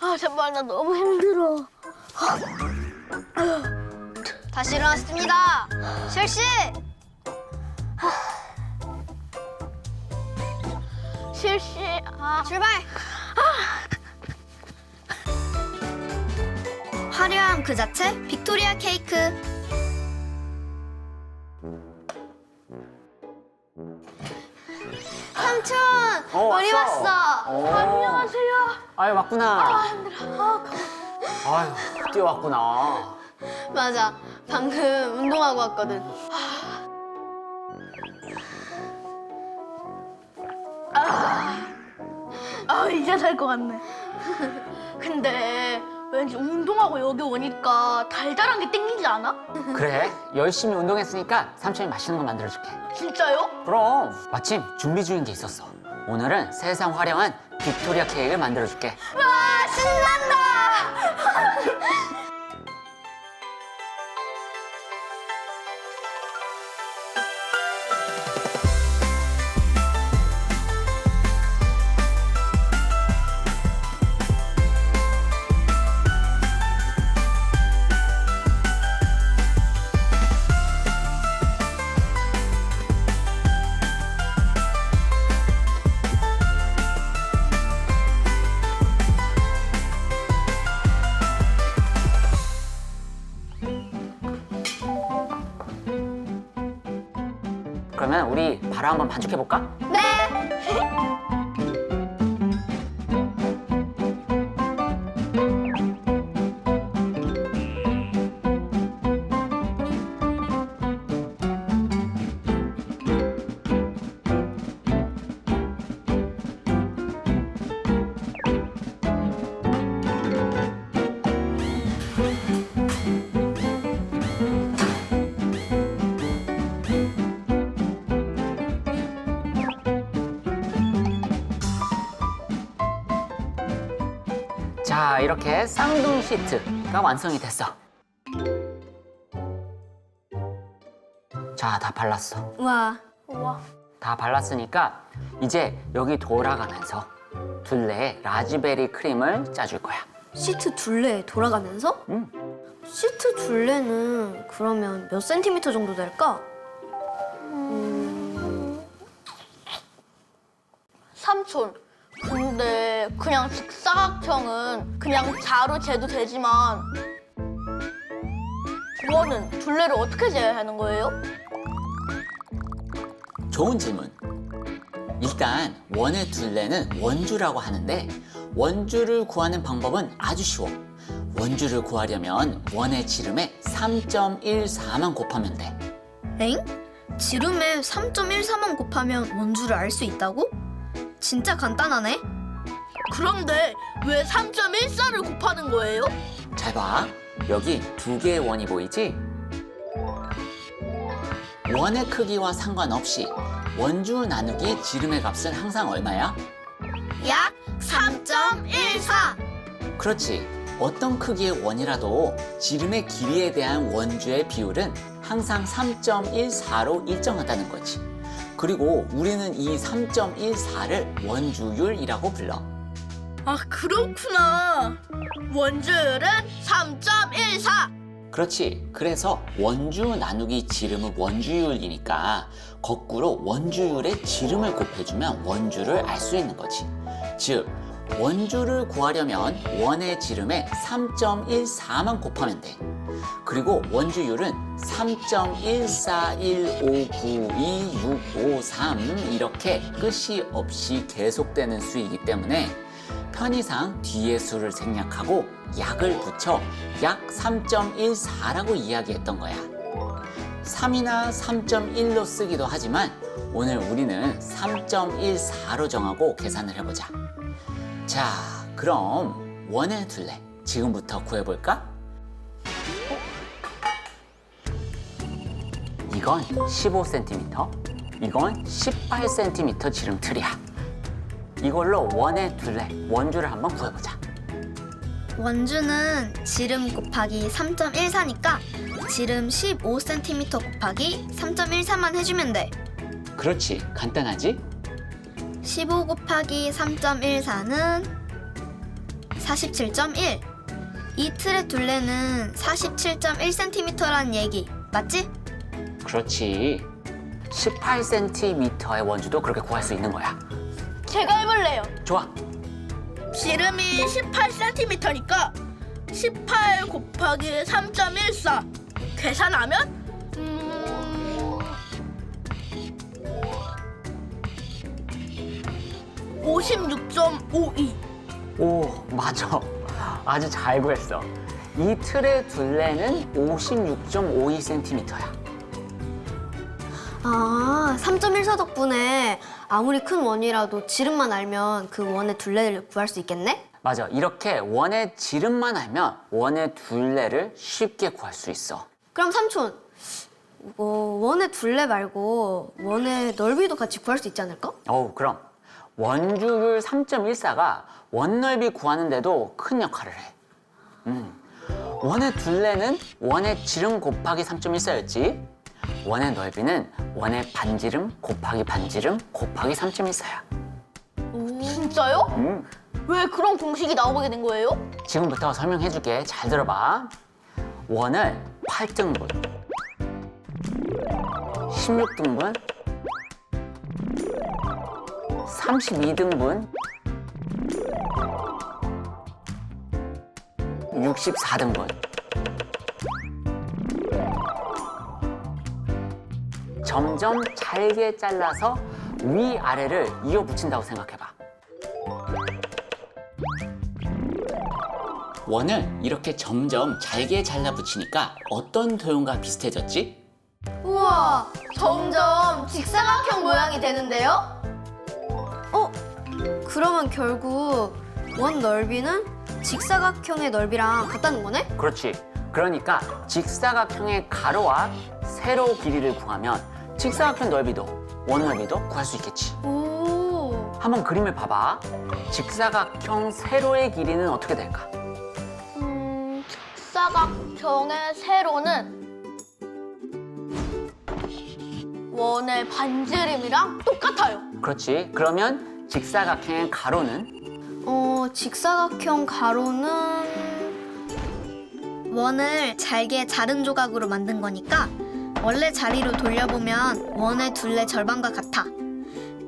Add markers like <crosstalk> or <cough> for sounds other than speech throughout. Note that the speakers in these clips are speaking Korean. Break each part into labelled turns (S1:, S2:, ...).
S1: 아
S2: 정말 나 너무 힘들어
S1: 다시 일어났습니다. 실시.
S2: 실시 아
S1: 출발. 화려함 그 자체 빅토리아 케이크.
S3: 어,
S1: 우리
S3: 왔어. 오.
S2: 안녕하세요
S3: 아유 왔구나.
S2: 아 힘들어 아.
S3: 아유 뛰어왔구나.
S1: 맞아. 방금 운동하고 왔거든.
S2: 아 이제 살 것 같네 <laughs> 근데 왠지 운동하고 여기 오니까 달달한 게 땡기지 않아?
S3: 그래 열심히 운동했으니까 삼촌이 맛있는 거 만들어줄게.
S2: 진짜요?
S3: 그럼 마침 준비 중인 게 있었어. 오늘은 세상 화려한 빅토리아 케이크를 만들어줄게.
S2: 와 신난다
S3: 바로 한번 반죽해 볼까? 이렇게 쌍둥이 시트가 완성이 됐어. 자 다 발랐어.
S1: 와.
S2: 우와
S3: 다 발랐으니까 이제 여기 돌아가면서 둘레에 라즈베리 크림을 짜줄 거야.
S1: 시트 둘레 돌아가면서?
S3: 응.
S1: 시트 둘레는 그러면 몇 센티미터 정도 될까?
S2: 삼촌 근데 그냥 직사각형은 그냥 자로 재도 되지만 원은 둘레를 어떻게 재야 하는 거예요?
S3: 좋은 질문. 일단 원의 둘레는 원주라고 하는데 원주를 구하는 방법은 아주 쉬워. 원주를 구하려면 원의 지름에 3.14만 곱하면 돼.
S1: 엥? 지름에 3.14만 곱하면 원주를 알 수 있다고? 진짜 간단하네.
S2: 그런데 왜 3.14를 곱하는 거예요?
S3: 잘 봐. 여기 두 개의 원이 보이지? 원의 크기와 상관없이 원주 나누기 지름의 값은 항상 얼마야?
S1: 약 3.14.
S3: 그렇지. 어떤 크기의 원이라도 지름의 길이에 대한 원주의 비율은 항상 3.14로 일정하다는 거지. 그리고 우리는 이 3.14를 원주율이라고 불러.
S2: 아 그렇구나 원주율은 3.14
S3: 그렇지. 그래서 원주 나누기 지름은 원주율이니까 거꾸로 원주율의 지름을 곱해주면 원주를 알 수 있는 거지. 즉, 원주를 구하려면 원의 지름에 3.14만 곱하면 돼. 그리고 원주율은 3.1415926553 이렇게 끝이 없이 계속되는 수이기 때문에 편의상 뒤의 수를 생략하고 약을 붙여 약 3.14라고 이야기했던 거야. 3이나 3.1로 쓰기도 하지만 오늘 우리는 3.14로 정하고 계산을 해보자. 자, 그럼 원의 둘레 지금부터 구해볼까? 이건 15cm, 이건 18cm 지름 틀이야. 이걸로 원의 둘레, 원주를 한번 구해보자.
S1: 원주는 지름 곱하기 3.14니까 지름 15cm 곱하기 3.14만 해주면 돼.
S3: 그렇지. 간단하지?
S1: 15 곱하기 3.14는 47.1. 이 틀의 둘레는 47.1cm란 얘기 맞지?
S3: 그렇지. 18cm의 원주도 그렇게 구할 수 있는 거야.
S2: 제가 해볼래요.
S3: 좋아.
S2: 지름이 18cm니까 18 곱하기 3.14 계산하면 음... 56.52
S3: 오, 맞아. 아주 잘 구했어. 이 틀의 둘레는 56.52cm야.
S1: 아, 3.14 덕분에 아무리 큰 원이라도 지름만 알면 그 원의 둘레를 구할 수 있겠네?
S3: 맞아. 이렇게 원의 지름만 알면 원의 둘레를 쉽게 구할 수 있어.
S1: 그럼 삼촌, 어, 원의 둘레 말고 원의 넓이도 같이 구할 수 있지 않을까?
S3: 어우, 그럼. 원주율 3.14가 원 넓이 구하는데도 큰 역할을 해. 음. 원의 둘레는 원의 지름 곱하기 3.14였지. 원의 넓이는 원의 반지름 곱하기 반지름 곱하기 3.14야.
S2: 진짜요?
S3: 음.
S2: 왜 그런 공식이 나오게 된 거예요?
S3: 지금부터 설명해 줄게. 잘 들어봐. 원을 8등분, 16등분, 32등분, 64등분. 점점 잘게 잘라서 위아래를 이어 붙인다고 생각해봐. 원을 이렇게 점점 잘게 잘라 붙이니까 어떤 도형과 비슷해졌지?
S1: 우와, 점점 직사각형 모양이 되는데요? 어? 그러면 결국 원 넓이는 직사각형의 넓이랑 같다는 거네?
S3: 그렇지. 그러니까 직사각형의 가로와 세로 길이를 구하면 직사각형 넓이도 원 넓이도 구할 수 있겠지.
S1: 오,
S3: 한번 그림을 봐봐. 직사각형 세로의 길이는 어떻게 될까?
S2: 음, 직사각형의 세로는 원의 반지름이랑 똑같아요.
S3: 그렇지. 그러면 직사각형의 가로는
S1: 어, 직사각형 가로는 원을 잘게 자른 조각으로 만든 거니까 원래 자리로 돌려보면 원의 둘레 절반과 같아.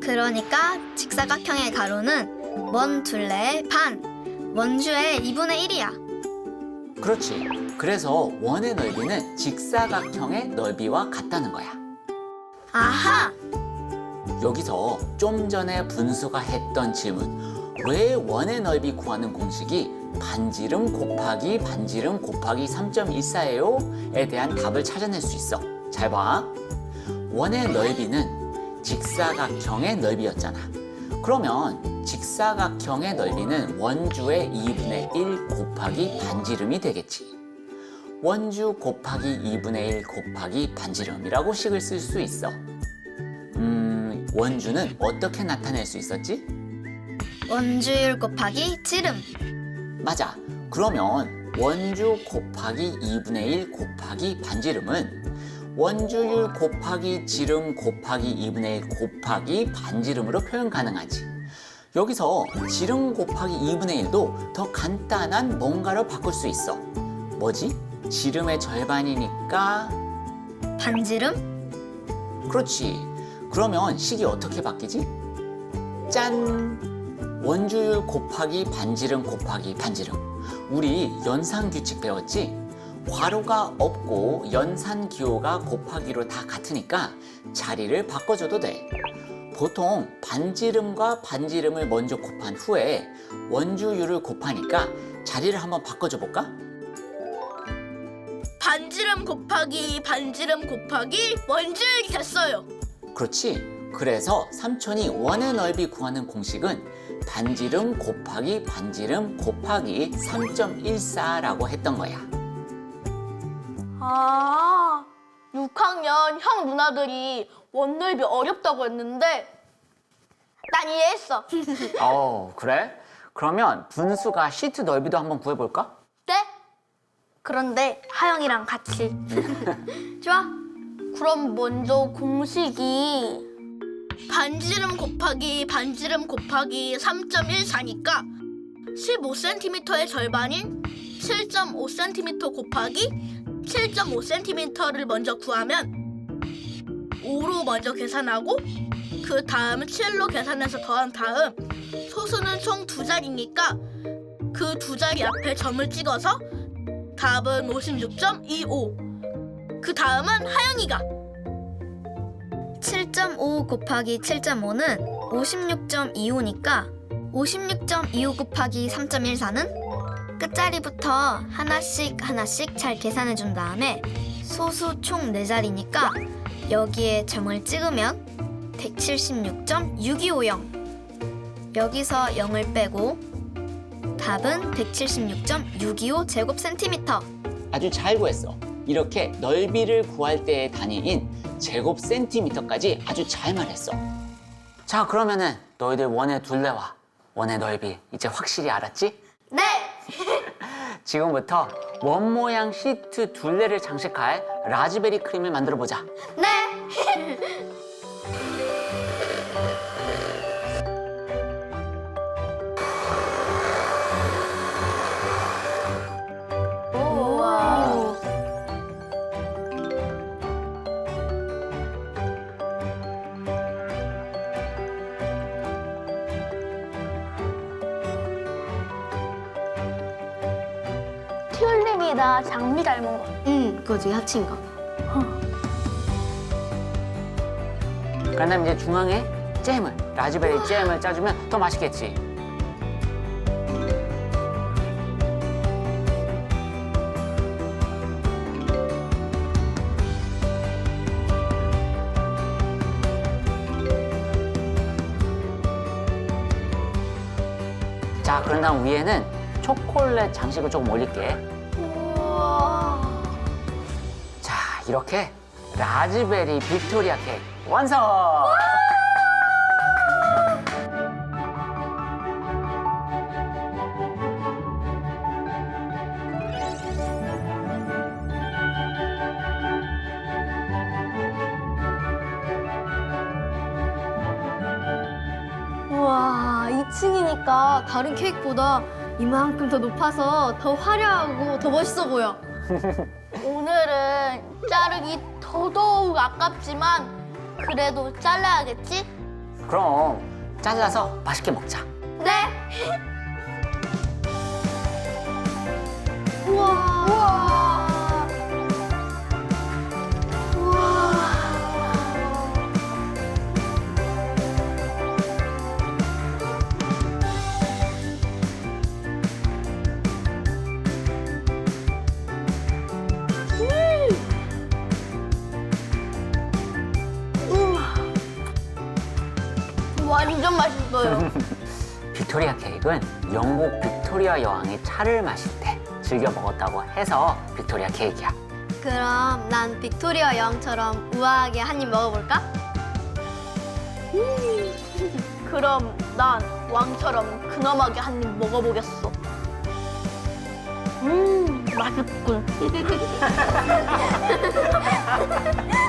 S1: 그러니까 직사각형의 가로는 원 둘레의 반, 원주의 2분의 1이야.
S3: 그렇지. 그래서 원의 넓이는 직사각형의 넓이와 같다는 거야.
S1: 아하!
S3: 여기서 좀 전에 분수가 했던 질문 왜 원의 넓이 구하는 공식이 반지름 곱하기 반지름 곱하기 3.14예요? 에 대한 답을 찾아낼 수 있어 잘 봐. 원의 넓이는 직사각형의 넓이였잖아. 그러면 직사각형의 넓이는 원주의 2분의 1 곱하기 반지름이 되겠지. 원주 곱하기 2분의 1 곱하기 반지름이라고 식을 쓸 수 있어. 음, 원주는 어떻게 나타낼 수 있었지?
S1: 원주율 곱하기 지름.
S3: 맞아. 그러면 원주 곱하기 2분의 1 곱하기 반지름은 원주율 곱하기 지름 곱하기 2분의 1 곱하기 반지름으로 표현 가능하지. 여기서 지름 곱하기 2분의 1도 더 간단한 뭔가로 바꿀 수 있어. 뭐지? 지름의 절반이니까
S1: 반지름?
S3: 그렇지. 그러면 식이 어떻게 바뀌지? 짠! 원주율 곱하기 반지름 곱하기 반지름. 우리 연산 규칙 배웠지? 괄호가 없고 연산 기호가 곱하기로 다 같으니까 자리를 바꿔줘도 돼. 보통 반지름과 반지름을 먼저 곱한 후에 원주율을 곱하니까 자리를 한번 바꿔줘 볼까?
S2: 반지름 곱하기 반지름 곱하기 원주율이 됐어요.
S3: 그렇지. 그래서 삼촌이 원의 넓이 구하는 공식은 반지름 곱하기 반지름 곱하기 3.14라고 했던 거야.
S2: 아, 6학년 형 누나들이 원넓이 어렵다고 했는데 난 이해했어.
S3: 어, 그래? 그러면 분수가 시트 넓이도 한번 구해볼까?
S2: 네? 그런데 하영이랑 같이. <laughs>
S1: 좋아.
S2: 그럼 먼저 공식이 반지름 곱하기 반지름 곱하기 3.14니까 15cm의 절반인 7.5cm 곱하기 7.5cm를 먼저 구하면 5로 먼저 계산하고 그 다음 7로 계산해서 더한 다음 소수는 총 두 자리니까 그 두 자리 앞에 점을 찍어서 답은 56.25. 그 다음은 하영이가
S1: 7.5 곱하기 7.5는 56.25니까 56.25 곱하기 3.14는 끝자리부터 하나씩 하나씩 잘 계산해 준 다음에 소수 총 4자리니까 여기에 점을 찍으면 176.625영 여기서 0을 빼고 답은 176.625 제곱 센티미터
S3: 아주 잘 구했어. 이렇게 넓이를 구할 때의 단위인 제곱 센티미터까지 아주 잘 말했어. 자, 그러면은 너희들 원의 둘레와 원의 넓이 이제 확실히 알았지?
S1: 네!
S3: 지금부터 원 모양 시트 둘레를 장식할 라즈베리 크림을 만들어 보자.
S1: 네! <laughs>
S2: 튤립이다 장미 닮은 거.
S1: 응, 그거지 합친 거.
S3: 그다음 이제 중앙에 잼을 라즈베리 잼을 짜주면 더 맛있겠지. 자, 그런 다음 위에는 초콜릿 장식을 조금 올릴게. 자, 이렇게 라즈베리 빅토리아 케이크 완성!
S1: 우와, 2층이니까 다른 케이크보다 이만큼 더 높아서 더 화려하고 더 멋있어 보여. <laughs>
S2: 오늘은 자르기 더더욱 아깝지만 그래도 잘라야겠지?
S3: 그럼 잘라서 맛있게 먹자.
S1: 네! 우와! 우와!
S2: 완전 맛있어요. <laughs>
S3: 빅토리아 케이크는 영국 빅토리아 여왕이 차를 마실 때 즐겨 먹었다고 해서 빅토리아 케이크야.
S1: 그럼 난 빅토리아 여왕처럼 우아하게 한 입 먹어볼까? <laughs>
S2: 그럼 난 왕처럼 근엄하게 한 입 먹어보겠어. 음, 맛있군. <laughs>